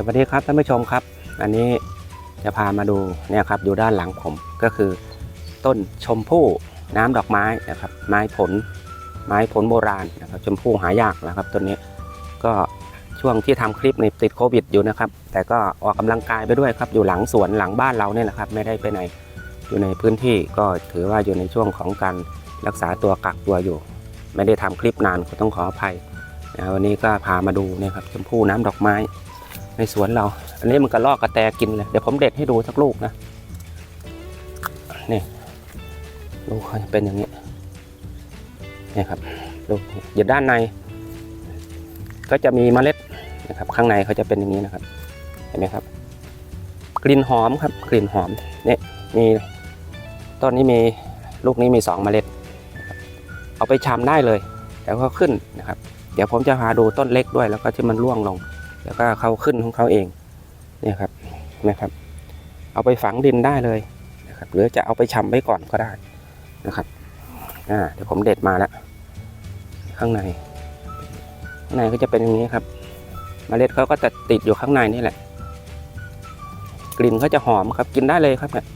สวัสดีครับท่านผู้ชมครับ อันนี้จะพามาดูเนี่ยครับอยู่ด้านหลังผมก็คือ ต้นชมพู่น้ำดอกไม้นะครับ ไม้ผล ไม้ผลโบราณนะครับชมพู่หายากนะครับต้นนี้ก็ช่วงที่ทำคลิปในติดโควิดอยู่นะครับ แต่ก็ออกกำลังกายไปด้วยครับอยู่หลังสวนหลังบ้านเราเนี่ยแหละครับไม่ได้ไปไหนอยู่ในพื้นที่ก็ถือว่าอยู่ในช่วงของการรักษาตัวกักตัวอยู่ ไม่ได้ทำคลิปนานก็ต้องขออภัยนะวันนี้ก็พามาดูเนะครับชมพู่น้ำดอกไม้ ในสวนเรา อันนี้มันกระลอกกระแตกินเลย เดี๋ยวผมเด็ดให้ดูสักลูกนะ นี่ ลูกเขาจะเป็นอย่างนี้นี่ครับ ลูกอยู่ด้านใน ก็จะมีเมล็ดนะครับ ข้างในเขาจะเป็นอย่างนี้นะครับ เห็นไหมครับ กลิ่นหอมครับ กลิ่นหอมเนี่ยมีต้นนี้มีลูกนี้มีสองเมล็ด เอาไปชำได้เลย แล้วก็ขึ้นนะครับ เดี๋ยวผมจะพาดูต้นเล็กด้วยแล้วก็ที่มันร่วงลง แล้วก็เขาขึ้นของเขาเองเนี่ยครับนะครับ เอาไปฝังดินได้เลยนะครับหรือจะเอาไปชำไว้ก่อนก็ได้นะครับอ่าเดี๋ยวผมเด็ดมาแล้วข้างในข้างในก็จะเป็นอย่างนี้ครับเมล็ดเขาก็จะติดอยู่ข้างในนี่แหละ กลิ่นเขาจะหอมครับกินได้เลยครับเนี่ย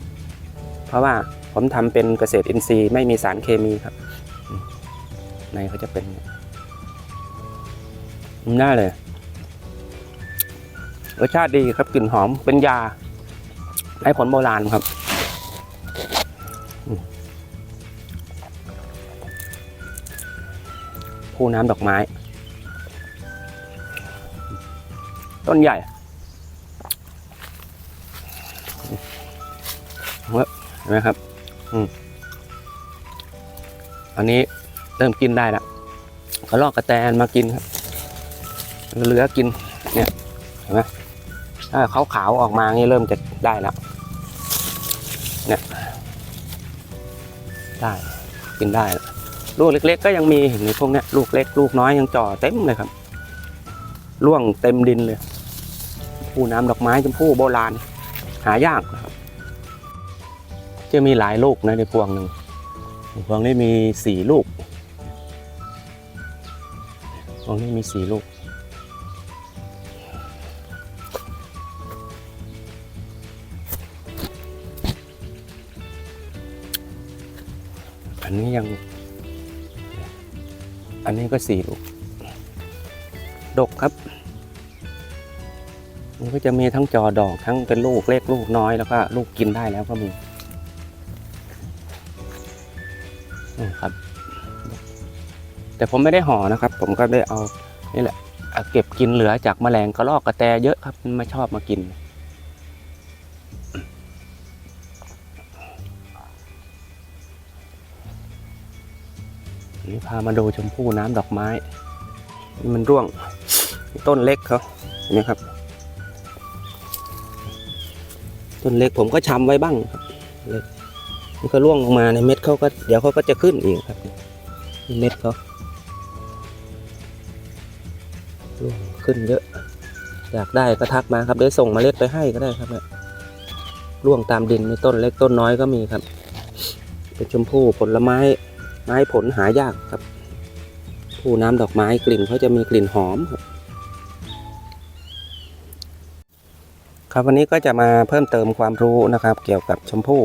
เพราะว่าผมทำเป็นเกษตรอินทรีย์ไม่มีสารเคมีครับ ในเขาจะเป็นนี้อืมได้เลย รสชาติดีครับกลิ่นหอมเป็นยาให้ผลโบราณครับผู้น้ำดอกไม้ ต้นใหญ่เห็นไหมครับ อืมอันนี้เริ่มกินได้ล้วกระลอกกระแตนมากินครับเหลือกินถ้าเห็นไหม ขาขาวออกมานี่เริ่มจะได้แล้วเนี่ยได้กินได้แล้วลูกเล็ก ๆ ก็ยังมีเห็นในพวกเนี้ยลูกเล็ก ลูกน้อยยังจ่อเต็มเลยครับร่วงเต็มดินเลยผู้น้ำดอกไม้ชมพู่โบราณ หายากนะครับจะมีหลายลูกนะในพวงหนึ่งพวงนี้มีสี่ลูกพวงนี้มีสี่ลูก อันนี้ยัง อันนี้ก็สี่ลูก ดกครับ มันก็จะมีทั้งจอดอกทั้งเป็นลูกเล็กลูกน้อยแล้วก็ลูกกินได้แล้วก็มีนี่ครับ แต่ผมไม่ได้ห่อนะครับ ผมก็ได้เอานี่แหละเเก็บกินเหลือจากแมลงกระรอกกระแตเยอะครับ มันมาชอบมากิน นี่พามาดูชมพู่น้ำดอกไม้ มันร่วงต้นเล็กเขาเห็นไหมครับ ต้นเล็กผมก็ชำไว้บ้างครับเล็กมันก็ร่วงลงมาในเม็ดเขาก็เดี๋ยวเขาก็จะขึ้นอีกครับเม็ดเขาร่วงขึ้นเยอะ อยากได้ก็ทักมาครับเดี๋ยวส่งเมล็ดไปให้ก็ได้ครับเนี่ยร่วงตามดินในต้นเล็กต้นน้อยก็มีครับ เป็นชมพู่ผลไม้ ไม้ผลหายากครับผู้น้ำดอกไม้กลิ่นเขาจะมีกลิ่นหอมครับครับวันนี้ก็จะมาเพิ่มเติมความรู้นะครับ เกี่ยวกับชมพู่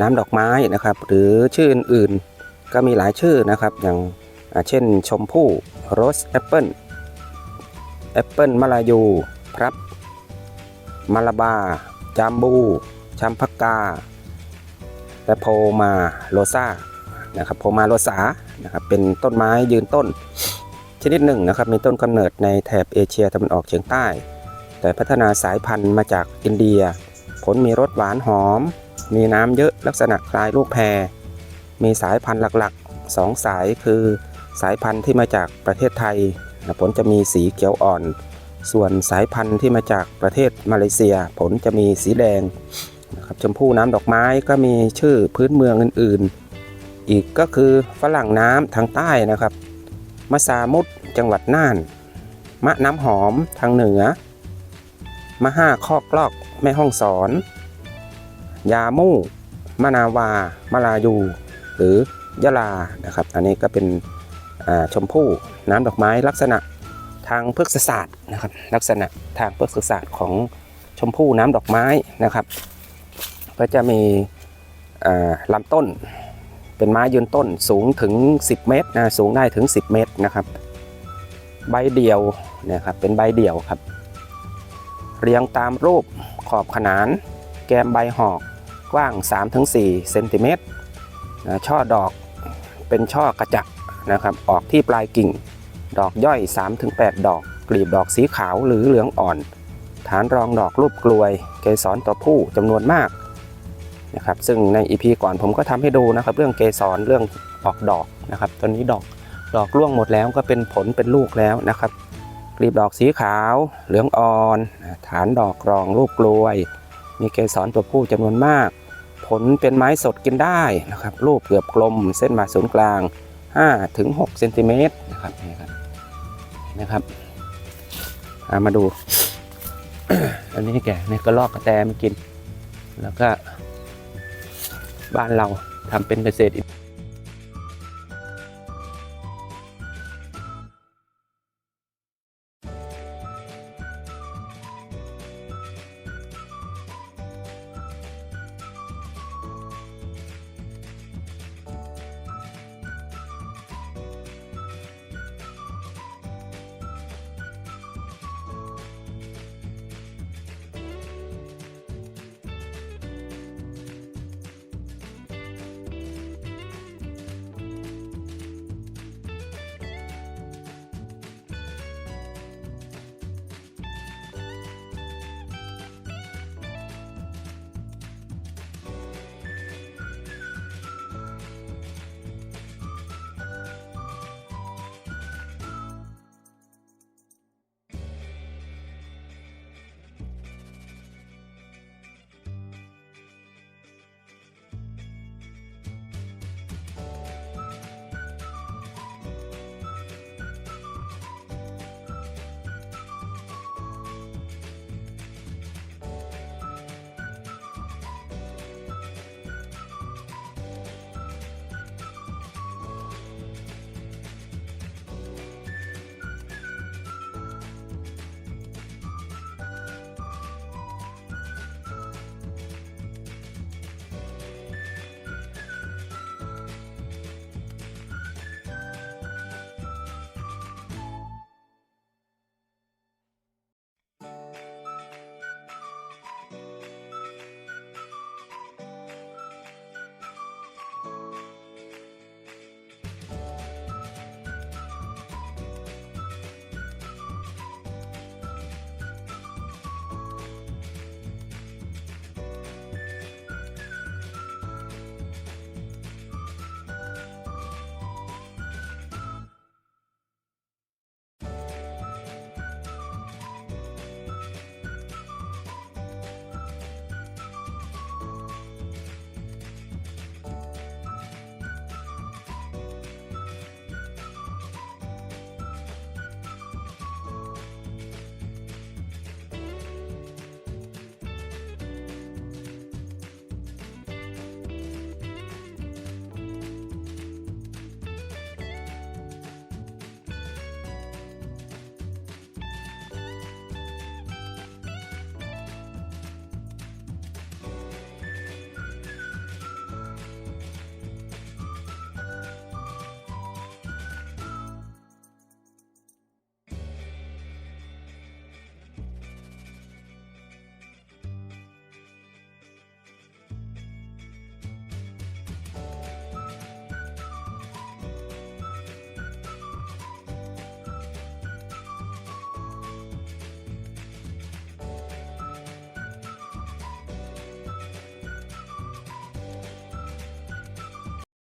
น้ำดอกไม้นะครับ หรือชื่ออื่นๆก็มีหลายชื่อนะครับ อย่างเช่นชมพู่โรสแอปเปิลแอปเปิลมะลายูพรับมาลาบา จามบู ชัมพกา และโพมาโรซา นะครับโพมาโรสานะครับเป็นต้นไม้ยืนต้น ชนิดหนึ่งนะครับมีต้นกำเนิดในแถบเอเชียตะวันออกเฉียงใต้ แต่พัฒนาสายพันธุ์มาจากอินเดีย ผลมีรสหวานหอม มีน้ำเยอะลักษณะคล้ายลูกแพร มีสายพันธุ์หลักๆ 2 สายคือสายพันธุ์ที่มาจากประเทศไทยผลจะมีสีเขียวอ่อน ส่วนสายพันธุ์ที่มาจากประเทศมาเลเซีย ผลจะมีสีแดงนะครับชมพู่น้ำดอกไม้ก็มีชื่อพื้นเมืองอื่นๆ อีกก็คือฝรั่งน้ำทางใต้นะครับ มะสามุดจังหวัดน่าน มะน้ำหอมทางเหนือ มะห้าคอกลอกแม่ห้องสอน ยามู่มะนาวา มะลายู หรือยะลานะครับ อันนี้ก็เป็นชมพู่น้ำดอกไม้ลักษณะทางพฤกษศาสตร์นะครับ ลักษณะทางพฤกษศาสตร์ของชมพู่น้ำดอกไม้นะครับ ก็จะมีลำต้น เป็นไม้ยืนต้นสูงถึง 10 เมตรนะสูงได้ถึง 10 เมตรนะครับ ใบเดี่ยวเนี่ยครับเป็นใบเดี่ยวครับ เรียงตามรูปขอบขนาน แกมใบหอกกว้าง 3-4เซนติเมตรนะช่อดอกเป็นช่อกระจับนะครับ ออกที่ปลายกิ่ง ดอกย่อย 3-8 ดอก กลีบดอกสีขาวหรือเหลืองอ่อน ฐานรองดอกรูปกลวย เกสรตัวผู้จำนวนมาก นะครับซึ่งในอีพีก่อนผมก็ทำให้ดูนะครับ เรื่องเกสรเรื่องออกดอกนะครับตอนนี้ดอกดอกร่วงหมดแล้วก็เป็นผลเป็นลูกแล้วนะครับกลีบดอกสีขาวเหลืองอ่อน ฐานดอกรองรูปกลวย มีเกสรตัวผู้จำนวนมาก ผลเป็นไม้สดกินได้นะครับรูปเกือบกลมเส้นมาศูนย์กลาง5ถึง6เซนติเมตรนะครับนี่ครับนะครับามาดู อันนี้แกนี่ก็ลอกกระแตมากิน แล้วก็ บ้านเราทำเป็นเกษตรอิน